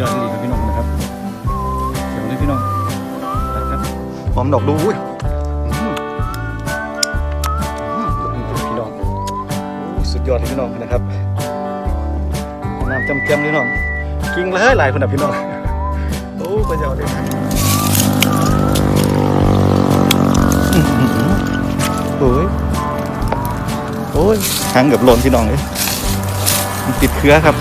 ยอดดีครับพี่น้องนะครับเดี๋ยวเลยพี่น้องตัดครับหอมดอกดูอุ้ยอื้ออื้อพี่น้องโอ้สุดยอดเลยพี่น้องนะครับน้ำจำเจียมเลยพี่น้องกิ้งเลยหลายคนนะพี่น้องโอ้พระเจ้าเลยอื้อหือโอ้ยโอ้ยหางเกือบหล่นพี่น้องเลยมันติดเครือครับ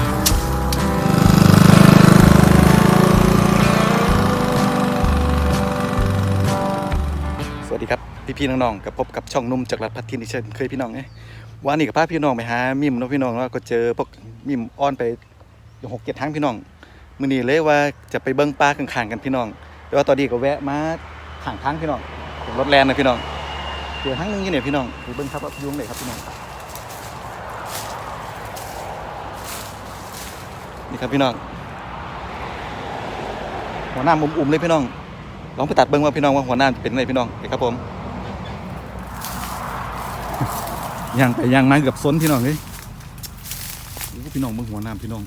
พี่ๆน้องๆกับพบกับช่องนุ่มจากรัฐพัฒทินอีกเช่นเคยพี่น้องเอ้ยวันนี้กับพาพี่น้องไปหามิมเนาะพี่น้องแล้วก็เจอพวกมิมอ้อนไปอยู่หกเจ็ดทั้งพี่น้องมื้อนี้เลยว่าจะไปเบิ้งปลาข้างๆกันพี่น้อง แต่ว่าตอนนี้ก็แวะมาทางทางพี่น้องรถแลนนะพี่น้องเจอทั้งนึงยี่เนี่ยพี่น้องไปเบิ้งครับว่ายุ่งไหนครับพี่น้องนี่ครับพี่น้องหัวหน้ามุมอุ่มเลยพี่น้องลองไปตัดเบิ้งว่าพี่น้องว่าหัวหน้าเป็นไงพี่น้องไปครับผม ย่างไปย่างมาเกือบซนพี่น้องเลยโอ้พี่น้องมึงหัวหน้ำพี่น้อง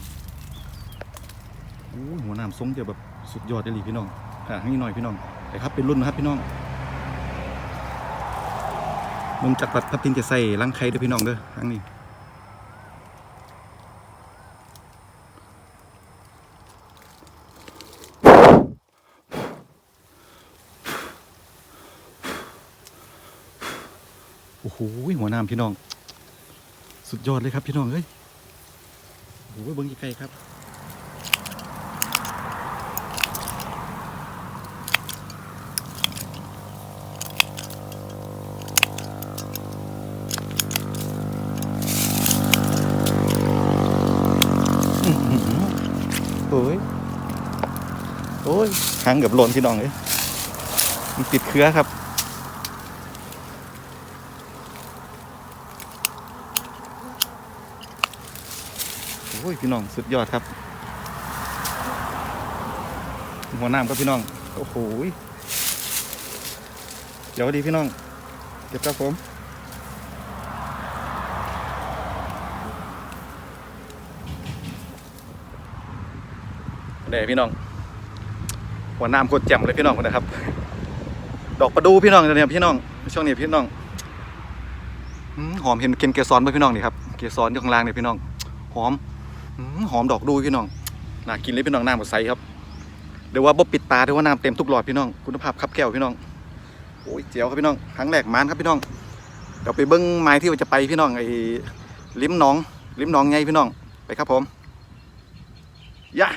โอ้หัวหน้ำทรงจะแบบสุดยอดเลยพี่น้องอ่าให้หน่อยพี่น้องไปครับเป็นรุ่นนะครับพี่น้องมึงจักรปัดพับทินจะใส่ลังไข่เด้อพี่น้องเด้อทางนี้ อ้โหหัวหน้าพี่น้อง สุดยอดเลยครับพี่น้องเอ้ยโอ้โหเบิ้งไกลๆครับอื้อหือโอ้ย โอ้ยหางเกือบหล่นพี่น้องเลยมันติดเครือครับ โอ้ยพี่น้องสุดยอดครับ หัวน้ำครับพี่น้อง โอ้โหเดี๋ยวดีพี่น้อง เก็บครับผมเดี๋ยวพี่น้อง หัวน้ำโคตรแจ่มเลยพี่น้องนะครับ ดอกประดูพี่น้องเนี่ยพี่น้อง ช่วงนี้พี่น้องหอมเห็นเกนเกสรไหมพี่น้องนี่ครับ เกสรอยู่ข้างล่างเนี่ยพี่น้อง หอม หอมดอกดูพี่น้องน่ากินเลยพี่น้องน้ำหมดใสครับเดี๋ยวว่าบ่ปิดตาเดี๋ยวว่าน้ำเต็มทุกหลอดพี่น้องคุณภาพครับแก้วพี่น้องโอ้ยเจ๋วครับพี่น้องครั้งแรกมานครับพี่น้องเดี๋ยวไปเบิ้งไม้ที่ว่าจะไปพี่น้องไอ้ลิ้มหน้องลิ้มหน้องไงพี่น้องไปครับผมยะ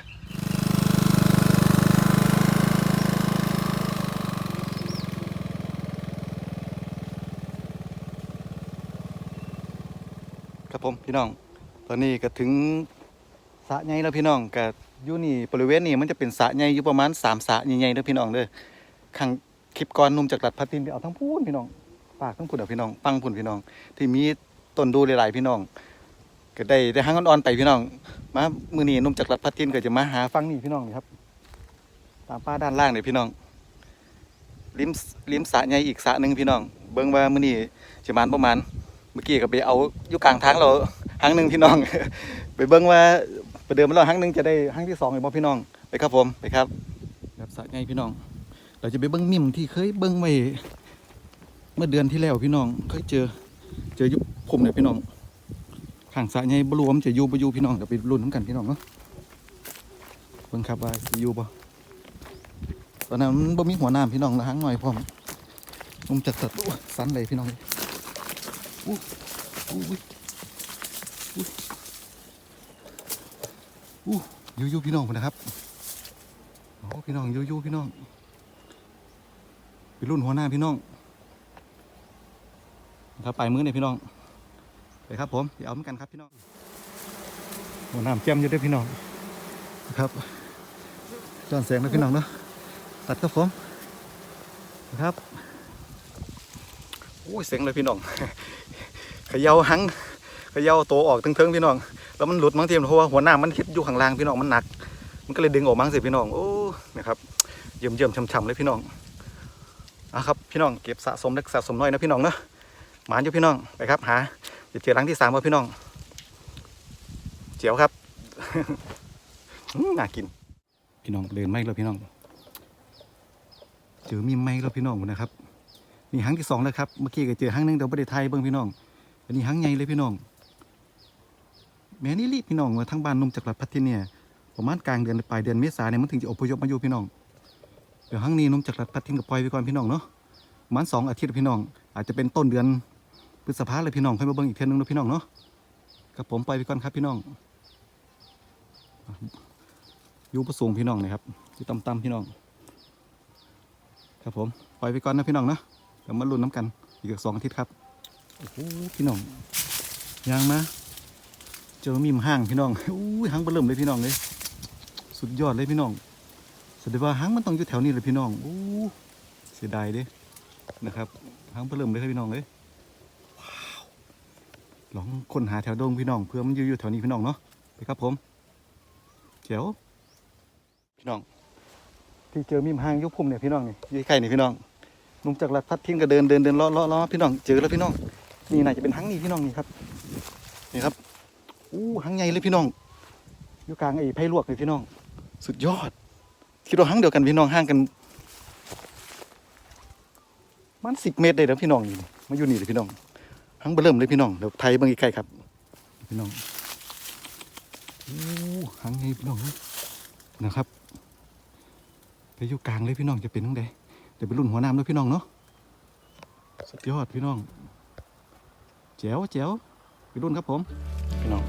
ครับผมพี่น้อง ตอนนี้ก็ถึง สะใหญ่แล้วพี่น้องก็อยู่นี่บริเวณนี้มันจะเป็นสะใหญ่อยู่ประมาณสามสะใหญ่ๆเด้อพี่น้องเด้อข้างคลิปก่อนนุ่มจากรัดพัทินไปเอาทั้งพูนพี่น้องปากทั้งพูนเอาพี่น้องฟังพูนพี่น้อง ที่มีต้นดูหลายๆพี่น้องก็ได้ได้หังอ่อนๆไปพี่น้องมามือนี้นุ่มจากรัดพัทินก็จะมาหาฟังนี่พี่น้องนี่ครับ ตามป้าด้านล่างเนี่ยพี่น้องริมริมสะใหญ่อีกสะหนึ่งพี่น้อง เบิ่งว่ามือนี้จะมานประมาณเมื่อกี้ก็ไปเอาอยู่กลางทางเราหางหนึ่งพี่น้อง ไปเบิ่งว่า ไปเดินมาแล้วหางหนึ่งจะได้หางที่สองอีกบ่พี่น้องไปครับผมไปครับแบบสะไงพี่น้อง เราจะไปเบิ่งมิมที่เคยเบิ่งไว้เมื่อเดือนที่แล้วพี่น้องเคยเจอ เจอยุผมเนี่ยพี่น้องข้างสระไงบรวมจะยูบยูพี่น้องเดี๋ยวไปลุ้นน้ำกันพี่น้องเนาะเบิ่งครับว่าสิอยู่บ่ตอนนั้นบ่มีหัวน้ำพี่น้องแล้วหางหน่อยพร้อมผมจัดสัตว์โอ้ยสันเลยพี่น้องอุ้ยอุ้ยอุ้ย อู้ยูยูพี่น้องนนะครับโอ้พี่น้องยูยูพี่น้องเป็นรุ่นหัวหน้าพี่น้องครับไปมือเนี่ยพี่น้องไปครับ ผมเดี๋ยวเอาเหมือนกันครับพี่น้องหัวหน้าแจ่มอยู่ด้วยพี่น้องนะครับจอนแสงแล้วพี่น้องเนาะตัดครับผมนะครับโอ้ยเสียงเลยพี่น้องเขย่าหังเขย่าโตวออกเทิงๆพี่น้อง แล้วมันหลุดบางทีเพราะว่าหัวหน้ามันคิดอยู่ข้างล่างพี่น้องมันหนัก มันก็เลยดึงออกมาสิพี่น้องโอ้นะครับเยี่มเยี่ยมๆช่ำๆเลยพี่น้องอะครับพี่น้องเก็บสะสมเล็กสะสมน้อยนะพี่น้องเนาะหมานอยู่พี่น้องไปครับหาจะเจอรังที่สามว่าพี่น้อง เจียวครับน่ากิน พี่น้องเดินไม่แล้วพี่น้องเจอมีไม้แล้วพี่น้องนะครับนี่หังที่สองแล้วครับเมื่อกี้ก็เจอหังหนึงเดี๋ยวประเทศไทยเบิ่งพี่น้องอันนี้หังใหญ่เลยพี่น้อง แม่นี่รีบพี่น้องว่าทั้งบ้านนุ่มจากรัฐพัทเนี่ยประมาณกลางเดือนปลายเดือนเมษาเนี่ยมันถึงจะอพยพมาอยู่พี่น้องเดี๋ยวหังนี้นุ่มจากรัฐพัทินกับปล่อยไปก่อนพี่น้องเนาะประมาณสองอาทิตย์พี่น้อง อาจจะเป็นต้นเดือนพฤษภาเลยพี่น้องค่อยมาเบิ่งอีกเทื่อนึงนะพี่น้องเนาะกับผมปล่อยไปก่อนครับพี่น้องอยู่ประสูงพี่น้องนะครับอยู่ต่ำๆพี่น้อง ครับผมปล่อยไปก่อนนะพี่น้องนะเดี๋ยวมาลุ้นน้ำกันอีกสองอาทิตย์ครับโอ้โหพี่น้องยางมา เจอมีมห้างพี่น้องอู้หางเบอเริ่มเลยพี่น้องเลยสุดยอดเลยพี่น้องแสดงว่าหางมันต้องอยู่แถวนี้เลยพี่น้องอู้เสียดายเด้นะครับหางเบอเริ่มเลยครับพี่น้องเลยว้าวลองค้นหาแถวดงพี่น้องเพื่อมันอยู่อยู่แถวนี้พี่น้องเนาะไปครับผมเจ๋วพี่น้องที่เจอมีมห้างยุคพุ่มเนี่ยพี่น้องนี่ยี่ไข่นี่พี่น้องนุ่มจากรัดพัดทิ้งก็เดินเดินเดินเลาะเลาะเลาะพี่น้องเจอแล้วพี่น้องนี่น่าจะเป็นหังนี่พี่น้องนี่ครับนี่ครับ อู้หังใหญ่เลยพี่น้อง อยู่กลางไอ้ไผ่ลวกเลยพี่น้อง สุดยอด คิดว่าหังเดียวกันพี่น้องห่างกัน มันสิบเมตรเลยนะพี่น้องนี่มาอยู่นี่เลยพี่น้องหังเบิ่มเลยพี่น้องเดี๋ยวไทยบางอีกใกล้ครับ พี่น้องอู้หังใหญ่พี่น้องนะครับไปอยู่กลางเลยพี่น้องจะเป็นทั้งใดเดี๋ยวไปรุ่นหัวน้ำด้วยพี่น้องเนาะสุดยอดพี่น้องแจ๋วแจ๋วไปรุ่นครับผม พี่น้อง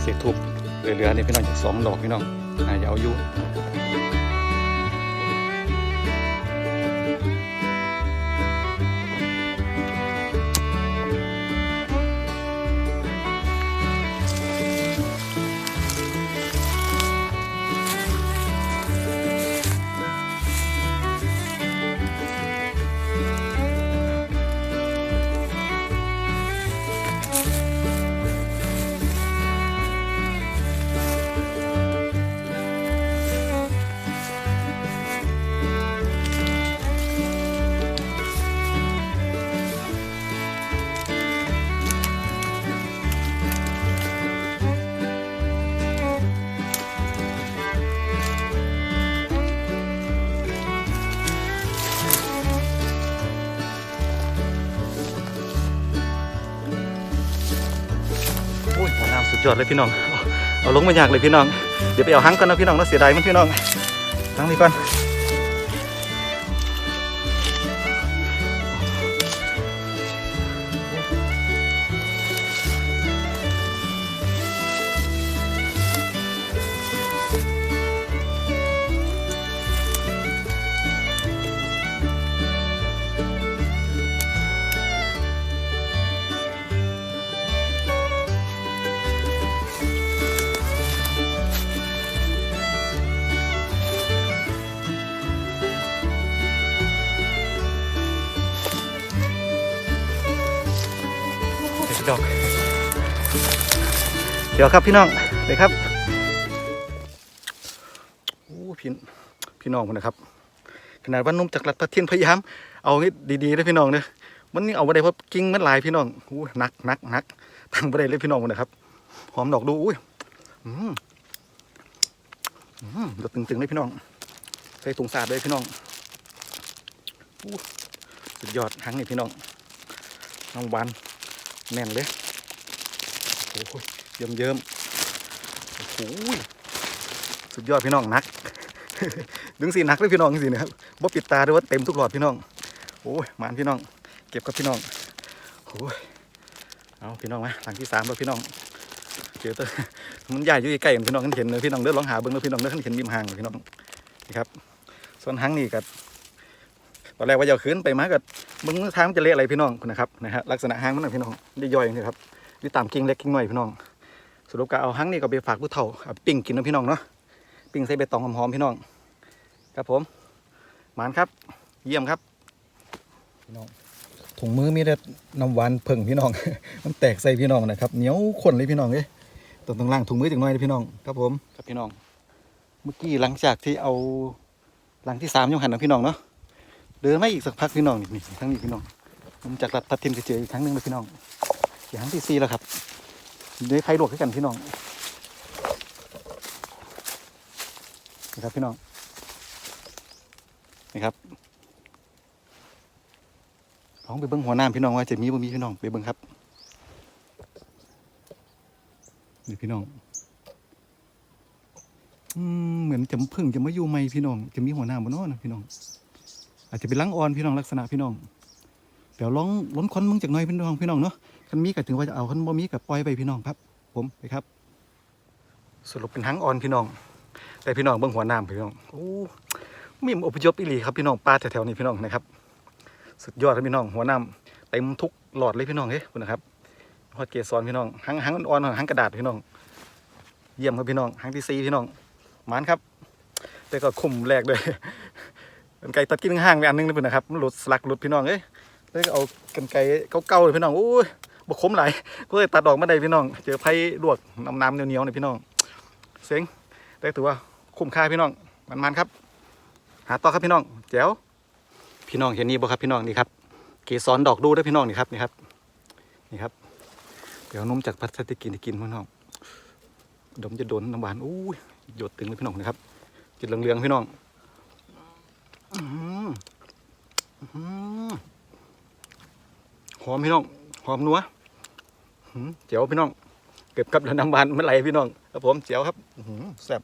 เสียทุบเหลือๆนี่พี่น้องจากสองดอกพี่น้องน่าเอายุ ยอดเลยพี่น้อง เอาลงมายากเลยพี่น้อง เดี๋ยวไปเอาหังก่อนนะพี่น้องนะเสียดายมันพี่น้องหังนี่ก่อน เดี๋ยวดอกเดี๋ยวครับพี่น้องเลยครับโอ้พี่พี่น้องคนนะครับ ขนาดว่านุ่มจากรัฐประเทียนพยายาม เอาให้ดีๆนะพี่น้องเนอะมันนี่เอาไปได้เพราะกิ้งมันลายพี่น้องอู้หนักหนักหนักทั้งไปได้เลยพี่น้องนะครับ หอมดอกดูอุ้ยอืมอืมตึงๆเลยพี่น้อง ใส่ถุงสาดเลยพี่น้องอู้สุดยอดหังนี่พี่น้องน้องหวาน แน่นเลยโอ้ยเยิ้มเยิ้มโอ้โหสุดยอดพี่น้องนัก ดึงสีนักเลยพี่น้องสินะครับบ่ปิดตาด้วยว่าเต็มทุกหลอดพี่น้องโอ้ยมานพี่น้อง เก็บกับพี่น้องโอ้ยเอาพี่น้องมาหลังที่สามแล้วพี่น้องเจอตัวมันใหญ่อยู่ใกล้ๆกันพี่น้องกันเห็นเลยพี่น้องเดินลองหาเบิ้งแล้วพี่น้องเดินเห็นริมห่างเลยพี่น้องนี่ครับ ส่วนหางนี่กับตอนแรกว่าจะขึ้นไปมากับ มึงทางมันจะเละอะไรพี่น้องนะครับนะฮะลักษณะหางมันนะพี่น้องได้ย่อยนี่ครับอยู่ตามกิ่งเล็กกิ่งน้อยพี่น้องสรุปก็เอาหางนี่ก็ไปฝากผู้เฒ่าปิ้งกินนะพี่น้องเนาะปิ้งใส่ใบตองหอมๆพี่น้อง ครับผมหมานครับ เยี่ยมครับพี่น้องถุงมือมีแต่น้ำหวานเพิ่งพี่น้อง มันแตกใส่พี่น้องนะครับเหนียวข้นเลยพี่น้องเอ้ยต้องต้องล้างถุงมือจังหน่อยนะพี่น้องครับผมครับพี่น้อง เมื่อกี้หลังจากที่เอาหลังที่สามยังหันนะพี่น้องเนาะ เดินมาอีกสักพักพี่น้องนี่นี่ทั้งนี้พี่น้องผมจากรัดพัดทิมจะเจออีกครั้งหนึ่งเลยพี่น้องอย่างที่สี่แล้วครับเดี๋ยวใครลวกให้กันพี่น้องนี่ครับพี่น้องนี่ครับลองไปเบิ้งหัวน้ำพี่น้องว่าจะมีบ่มีพี่น้องไปเบิ้งครับนี่พี่น้องอืมเหมือนจะเพิ่งจะมาอยู่ใหม่พี่น้อง จะมีหัวหน้ำบนน้อนะพี่น้อง อาจจะเป็นลังอ่อนพี่น้องลักษณะพี่น้องเดี๋ยวลองล้นควันมึงจากน่อยพี่น้องพี่น้องเนาะคันมีก็ถึงว่าจะเอาคันบ่มีก็ปล่อยไปพี่น้องครับ ผมไปครับ สรุปเป็นหางอ่อนพี่น้อง แต่พี่น้องเบิ่งหัวน้ำพี่น้องโอ้มีอพยพอีหลีครับพี่น้องปลาแถวๆนี้พี่น้องนะครับ สุดยอดครับพี่น้องหัวน้ำเต็มทุกหลอดเลยพี่น้องเฮ้ยคุณนะครับฮอดเกสรพี่น้องหางหางอ่อนๆหางกระดาษพี่น้อง เยี่ยมครับพี่น้องหางที่ซีพี่น้องมานครับ แต่ก็คุมแรกเลย กันไก่ตัดกินห้างไปอันหนึงเลยพี่นะครับมันหลุดสลักหลุดพี่น้องเอ้ยเลยก็เอากันไก่เก่าๆเลยพี่น้องโอ้ยบกคมหลายก็เลยตัดออกมาได้พี่น้อง เจอไผ่ลวกน้ำน้ำเหนียวๆเนี่ยพี่น้องเซ็งแต่ถือว่าคุ้มค่าพี่น้องมันๆครับ หาต่อครับพี่น้องแจ๋วพี่น้องเห็นนี่บ่ครับพี่น้องนี่ครับเกสรดอกดูด้วยพี่น้องนี่ครับนี่ครับนี่ครับ เดี๋ยวนุ่มจากพลาสติกกินกินพี่น้องดมจะโดนน้ำหวานอู้ยหยดตึงเลยพี่น้องนะครับจิตเหลืองๆพี่น้อง หอมพี่น้อง หอมนัวเจ๋วพี่น้อง เก็บกับแล้วน้ำบานไม่ไหลพี่น้องครับผมเจ๋วครับแซ่บ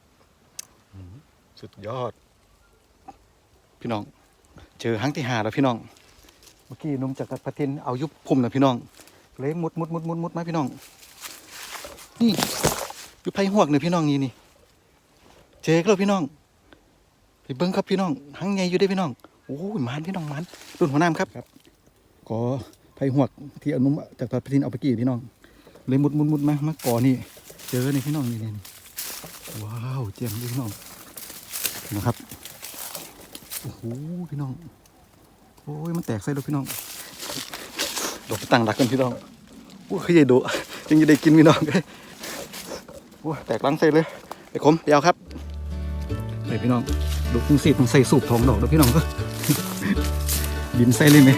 สุดยอด พี่น้อง เจอครั้งที่หาแล้วพี่น้อง เมื่อกี้นุ่มจากรพัทินเอายุบพุ่มนะพี่น้อง เลยมุดมุดมุดมุดมุดมาพี่น้อง นี่ยุบไผ่หวกเนี่ยพี่น้องนี่นี่ เจอแล้วพี่น้อง ไปเบิ้งครับพี่น้องหังไงอยู่ได้พี่น้องโอ้ยหมันพี่น้องมันรุ่นหัวน้ำครับครับกอไผ่หวกที่เอานุ่มจากตาพทินเอาไปกี่พี่น้อง เลยมุดมุดมุดมามาก่อนี่ เจอนี่พี่น้องนี่นี่ว้าวเจียมพี่น้องนะครับโอ้โหพี่น้องโอ้ยมันแตกใส่แล้วพี่น้องดอกตั้งหลักกันพี่น้องโอ้ยขยันดุยังจะได้กินพี่น้องเลยโอ้ยแตกลังใส่เลยไปขมเดียวครับเลยพี่น้อง ดูพุงสีต้องใส่สูบทองดอกแล้วพี่น้องก็บินใส่เลยไหม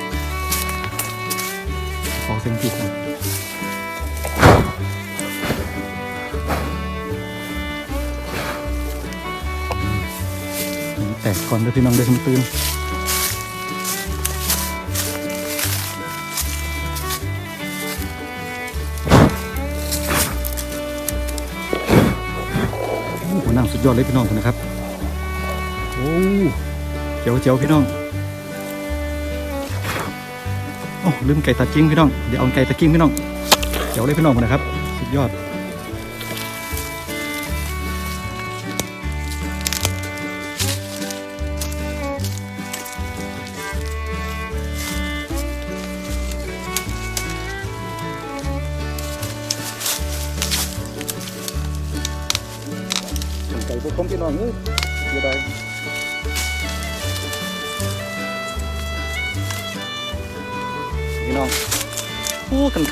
ขอเสียงผิดนะแตกก่อนเลยพี่น้องเดี๋ยวผมตื่นโอ้โหน้ำสุดยอดเลยพี่น้องคนนะครับ เจียวเจ๋วพี่น้องโอ้ลืมไก่ตะกิ้งพี่น้อง เดี๋ยวเอาไก่ตะกิ้งพี่น้อง เจียวเลยพี่น้องนะครับ สุดยอด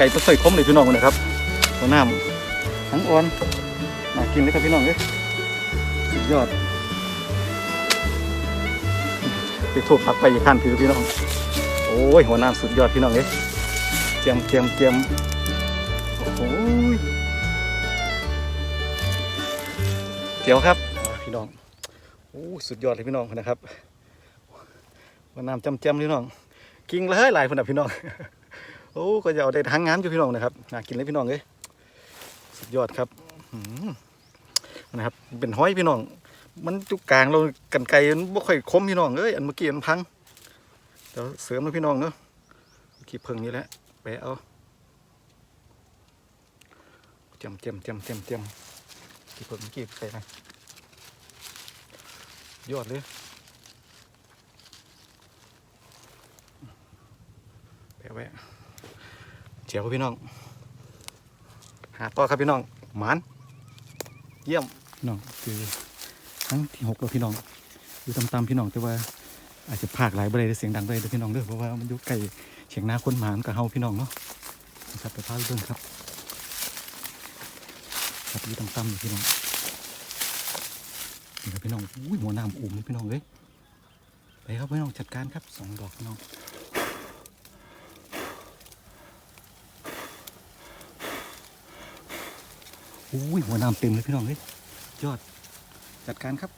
ไก่ตัวใส่คมเลยพี่น้องนะครับตัวน้ำทั้งอ่อนน่ากินเลยครับพี่น้องเอ้ยสุดยอดไปทั่วพักไปอีกขั้นถือพี่น้อง โอ้ยหัวน้ำสุดยอดพี่น้องเอ้ยเจียมเจียมเจียมโอ้โหเจียวครับพี่น้องโอ้สุดยอดเลยพี่น้องนะครับว่าน้ำจำจำพี่น้อง กินเลยหลายคนนะพี่น้อง โอ้ก็จะเอาได้ทั้งงานอยู่พี่น้องนะครับน่ากินเลยพี่น้องเลยสุดยอดครับนะครับ เป็นห้อยพี่น้อง มันจุกกลางเรากันไกลมันบ่ค่อยคมพี่น้องเอ้ยอันเมื่อกี้มันพังเดี๋ยวเสริมนะพี่น้องเนาะขี้เพิงนี่แหละไปเอาเจียมเจียมเจียมเจียมเจียมกี่เพิ่มกี่ใส่นะยอดเลยแปะไว้ เจียวครับพี่น้อง หาต่อครับพี่น้องหมานเยี่ยมพี่น้องคือครั้งที่หกแล้วพี่น้องอยู่ตามๆพี่น้องแต่ว่าอาจจะพากหลายบริเวณเสียงดังไปเลยพี่น้องเด้อเพราะว่ามันอยู่ใกล้เฉียงนาคนหมานกับเฮาพี่น้องเนาะนะครับไปพาไปเบิ่งครับครับอยู่ต่ำๆอยู่พี่น้องนี่ครับพี่น้องอุ้ยหัวน้ำอุ่มพี่น้องเลยไปครับพี่น้องจัดการครับสองดอกพี่น้อง อุ้ยหัวน้ำเต็มเลยพี่น้องเลยยอดจัดการครับ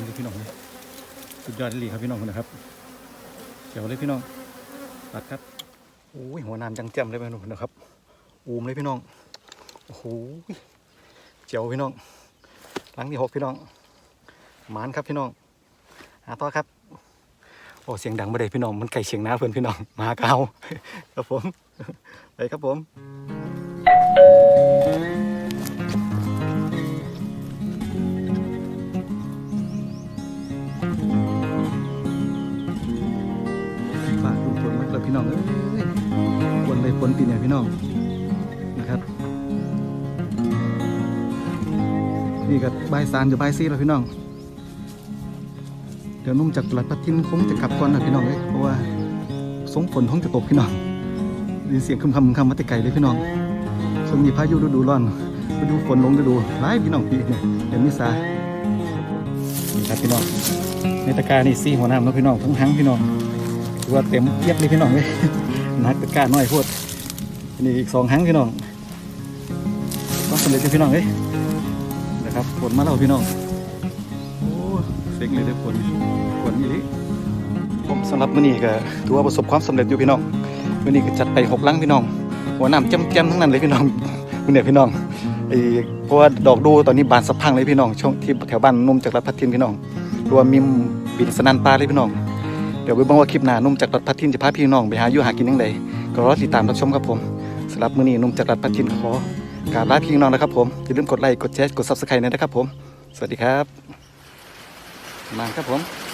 ๆเลย พี่น้องสุดยอดเลยครับพี่น้องคนะครับเจ๋วเลยพี่น้องตัดครับโอ้ยหัวน้ำจังแจ่มเลยพี่น้องนะครับอูมเลยพี่น้องโอ้โหเจ๋วพี่น้องหลังที่หกพี่น้องหมานครับพี่น้องหาต่อครับโอ้เสียงดังบ่ได้พี่น้องมันไก่เสียงน้าเพื่อนพี่น้องมาเกาครับผมไปครับผม ปีเนี่ยพี่น้องนะครับ นี่ก็บายสารกับใบซีแล้วพี่น้อง เดี๋ยวนุ่มจากตลาดพัทินคงจะกลับก่อนนะพี่น้องเลยเพราะว่าสงฝนท้องจะตกพี่น้องด้ยินเสียงคึมคำคำมาแต่ไกลเลยพี่น้องช่วงนี้พายุฤดูร้อนฤดูฝนลงฤดูร้ายพี่น้องปีเนี่ยเดือนมิสานี่ครับพี่น้องในตะกร้านี่ซี่หัวน้ำเนาะพี่น้องทั้งหังพี่น้องถือว่าเต็มเยียบเลยพี่น้องเลยนักตะกร้าน้อยโพด อันนี่อีกสองครั้งพี่น้องต้องสำเร็จเลยพี่น้องเอ้ยนะครับฝนมาแล้วพี่น้องโอ้เซ็งเลยได้อฝนฝนนี่ลิผมสำหรับมื้อนี้ก็ถือว่าประสบความสำเร็จอยู่พี่น้องมื้อนี้ก็จัดไปหกลังพี่น้องหัวน้ำจ้ำๆทั้งนั้นเลยพี่น้องมื้อนี้พี่น้องไอ้เพราะว่าดอกดูตอนนี้บานสะพังเลยพี่น้องช่วงที่แถวบ้านนุ่มจากรัฐพัทินพี่น้องรวมมิมบินสนันปลาเลยพี่น้องเดี๋ยวไปบังว่าคลิปหน้านุ่มจากรัฐพัทินจะพาพี่น้องไปหาอยู่หากินยังไงก็รอติดตามรับชมครับผมำหรับมื้อนี้นุ่มจากรัดพัทินขอกราบลาพี่น้องนะครับผมอย่าลืมกดไลค์กดแชร์กดซับสไครต์นะครับผม สวัสดีครับ มาครับผม